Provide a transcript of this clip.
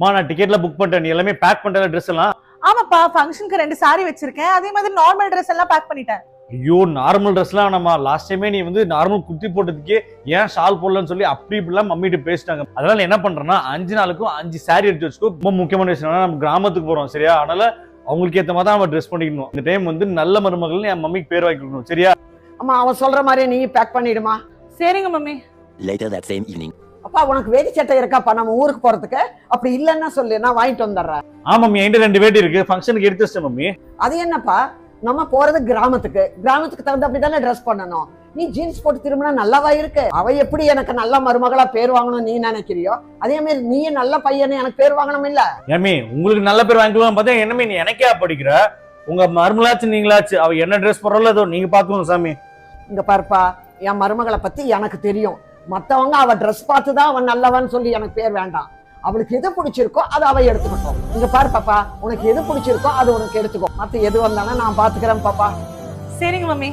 மா நான் டிக்கெட்ல புக் பண்ணிட்டேன் நீ எல்லாமே பேக் பண்ணிட்டேன் ட்ரெஸ் எல்லாம். ஆமாப்பா ஃபங்க்ஷனுக்கு ரெண்டு saree வச்சிருக்கேன். அதே மாதிரி நார்மல் ட்ரெஸ் எல்லாம் பேக் பண்ணிட்டேன். ஐயோ நார்மல் ட்ரெஸ்லாம் வேணாமா லாஸ்ட் டைமே நீ வந்து நார்மல் குர்த்தி போட்டதுக்கே ஏன் ஷால் போடலன்னு சொல்லி அப்படி இப்படிலாம் மம்மிட்டு பேசிட்டாங்க. அதனால என்ன பண்றேன்னா அஞ்சு நாளுக்கும் அஞ்சு saree எடுத்து வச்சுக்கோ. ரொம்ப முக்கியமான விஷயம் நம்ம கிராமத்துக்கு போறோம் சரியா? அதனால அவங்களுக்கு ஏத்த மாதிரி தான் நம்ம ட்ரெஸ் பண்ணிக்கணும். இந்த டைம் வந்து நல்ல மருமகள்னு என் மம்மிக்கு பேர் வாங்கி கொடுக்கணும் சரியா? அம்மா அவன் சொல்ற மாதிரி நீ பேக் பண்ணிடுமா? சரிங்க mummy Later that same evening. அப்பா உனக்கு வேடி சட்டை இருக்காப்பா நம்ம ஊருக்கு போறதுக்கு? அப்படி இல்லைன்னா சொல்லு நான் வாங்கிட்டு வந்துடுறேன். ஆ மம்மி என்கிட்ட ரெண்டு வேட்டி இருக்கு. ஃபங்க்ஷனுக்கு எடுத்து வச்சிட்டேன் மம்மி. அது என்னப்பா நம்ம போறது கிராமத்துக்கு. கிராமத்துக்கு தகுந்த அப்படி தானே ட்ரெஸ் பண்ணணும். நீ ஜீன்ஸ் போட்டு திரும்பினா நல்லாவா இருக்கு? அவ எப்படி எனக்கு நல்ல மருமகளா பேர் வாங்கணும் நீ நினைக்கிறியோ? அதே மாதிரி நீ நல்ல பையனு எனக்கு பேர் வாங்கணும் இல்ல? ஏமி உங்களுக்கு நல்ல பேர் வாங்கிக்கலாம் பார்த்தா என்னமே நீ எனக்கே படிக்கிற உங்க மருமலாச்சு நீங்களாச்சு அவ என்ன ட்ரெஸ் போடுறோம் ஏதோ நீங்க பாத்துக்கோங்க சாமி. இங்க பாருப்பா என் மருமகளை பத்தி எனக்கு தெரியும். மத்தவங்க அவ ட்ரெஸ் பார்த்து தான் அவன் நல்லவன் சொல்லி எனக்கு பேர் வேண்டாம். அவளுக்கு எது பிடிச்சிருக்கோ அதை அவ எடுத்துக்கட்டும். இங்க பாரு பாப்பா உனக்கு எது பிடிச்சிருக்கோ அது உனக்கு எடுத்துக்கோ. மத்த எது வந்தாலும் நான் பாத்துக்கிறேன் பாப்பா. சரிங்க மம்மி.